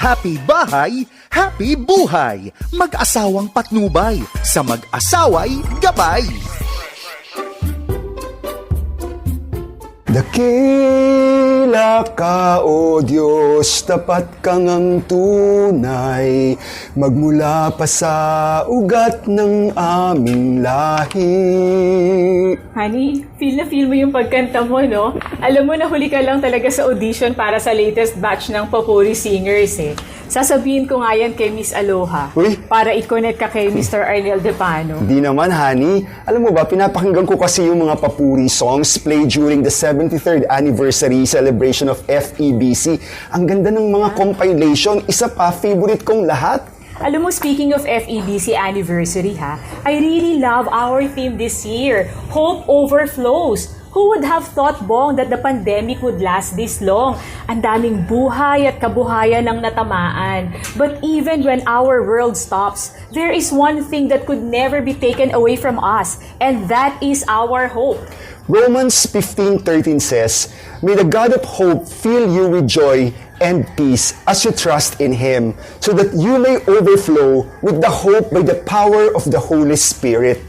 Happy bahay, happy buhay. Mag-asawang patnubay, sa mag-asaway gabay. Dakila ka, O Diyos, tapat kang ang tunay, magmula pa sa ugat ng aming lahi. Honey, feel na feel mo yung pagkanta mo, no? Alam mo, nahuli ka lang talaga sa audition para sa latest batch ng Papuri Singers, eh. Sasabihin ko nga yan kay Miss Aloha. Uy. Para i-connect ka kay Mr. Arnel Depano. Di naman, honey. Alam mo ba, pinapakinggan ko kasi yung mga papuri songs played during the 73rd anniversary celebration of FEBC. Ang ganda ng mga compilation. Isa pa, favorite kong lahat. Alam mo, speaking of FEBC anniversary ha, I really love our theme this year, Hope Overflows. Who would have thought, Bong, that the pandemic would last this long? Ang daming buhay at kabuhayan ng natamaan. But even when our world stops, there is one thing that could never be taken away from us, and that is our hope. Romans 15:13 says, May the God of hope fill you with joy and peace as you trust in Him, so that you may overflow with the hope by the power of the Holy Spirit.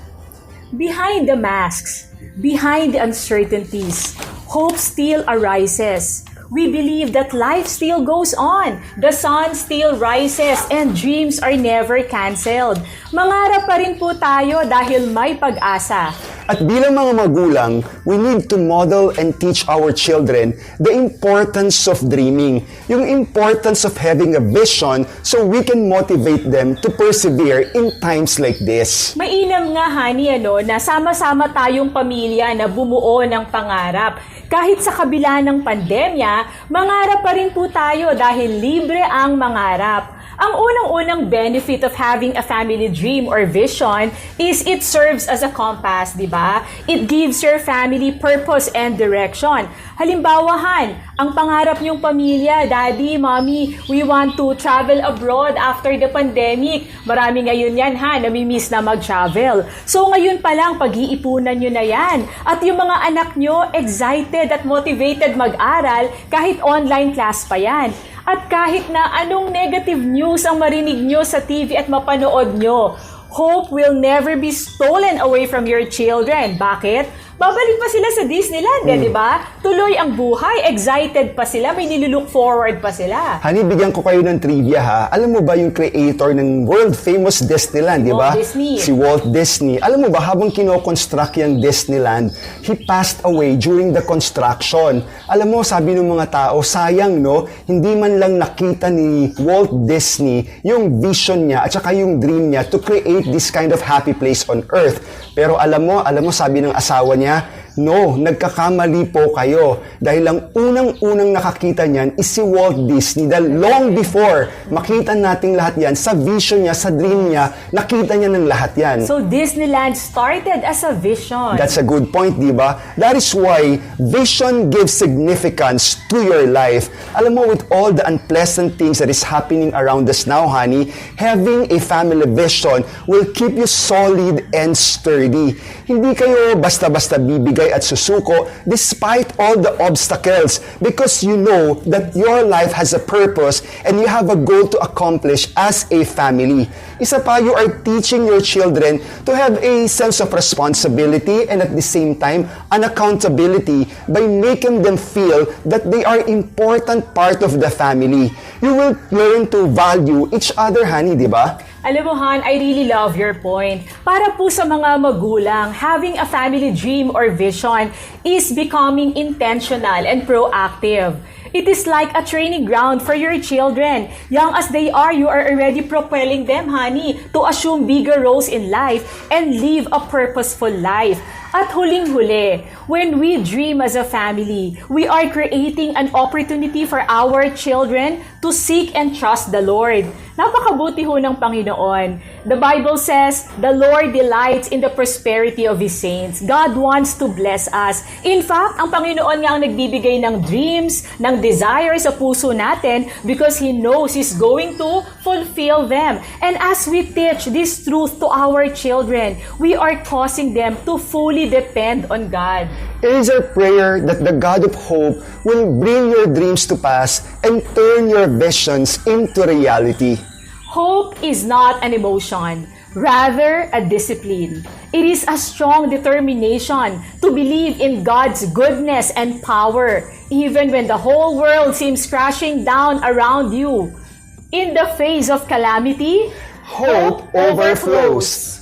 Behind the masks, behind the uncertainties, hope still arises. We believe that life still goes on, the sun still rises, and dreams are never canceled. Mangarap pa rin po tayo dahil may pag-asa. At bilang mga magulang, we need to model and teach our children the importance of dreaming, yung importance of having a vision so we can motivate them to persevere in times like this. Mainam nga, honey, ano, na sama-sama tayong pamilya na bumuo ng pangarap. Kahit sa kabila ng pandemya, mangarap pa rin po tayo dahil libre ang mangarap. Ang unang-unang benefit of having a family dream or vision is it serves as a compass, di ba? It gives your family purpose and direction. Halimbawa, Han, ang pangarap niyong pamilya, Daddy, Mommy, we want to travel abroad after the pandemic. Marami ngayon yan, ha, namimiss na mag-travel. So ngayon pa lang, pag-iipunan nyo na yan. At yung mga anak nyo, excited at motivated mag-aral kahit online class pa yan. At kahit na anong negative news ang marinig nyo sa TV at mapanood nyo, hope will never be stolen away from your children. Bakit? Babalik pa sila sa Disneyland, eh, di ba? Tuloy ang buhay, excited pa sila, may nilulook forward pa sila. Honey, bigyan ko kayo ng trivia ha. Alam mo ba yung creator ng world famous Disneyland, di ba? Walt Disney. Si Walt Disney. Alam mo ba, habang kinoconstruct yung Disneyland, he passed away during the construction. Alam mo, sabi ng mga tao, sayang no, hindi man lang nakita ni Walt Disney yung vision niya at saka yung dream niya to create this kind of happy place on earth. Pero alam mo, alam mo, sabi ng asawa niya, ya. No, nagkakamali po kayo. Dahil ang unang-unang nakakita niyan is si Walt Disney. Dahil long before makita nating lahat yan, sa vision niya, sa dream niya, nakita niya ng lahat yan. So Disneyland started as a vision. That's a good point, di ba? That is why vision gives significance to your life. Alam mo, with all the unpleasant things that is happening around us now, honey, having a family vision will keep you solid and sturdy. Hindi kayo basta-basta bibigay at susuko despite all the obstacles because you know that your life has a purpose and you have a goal to accomplish as a family. Isa pa, you are teaching your children to have a sense of responsibility and at the same time, an accountability by making them feel that they are important part of the family. You will learn to value each other, honey, di ba? Alam mo, Han, I really love your point. Para po sa mga magulang, having a family dream or vision is becoming intentional and proactive. It is like a training ground for your children. Young as they are, you are already propelling them, honey, to assume bigger roles in life and live a purposeful life. At huling-huli, when we dream as a family, we are creating an opportunity for our children to seek and trust the Lord. Napakabuti ho ng Panginoon. The Bible says, the Lord delights in the prosperity of His saints. God wants to bless us. In fact, ang Panginoon nga ang nagbibigay ng dreams, ng desires sa puso natin because He knows He's going to fulfill them. And as we teach this truth to our children, we are causing them to fully fully depend on God. It is our prayer that the God of hope will bring your dreams to pass and turn your visions into reality. Hope is not an emotion, rather a discipline. It is a strong determination to believe in God's goodness and power, even when the whole world seems crashing down around you. In the face of calamity, Hope overflows.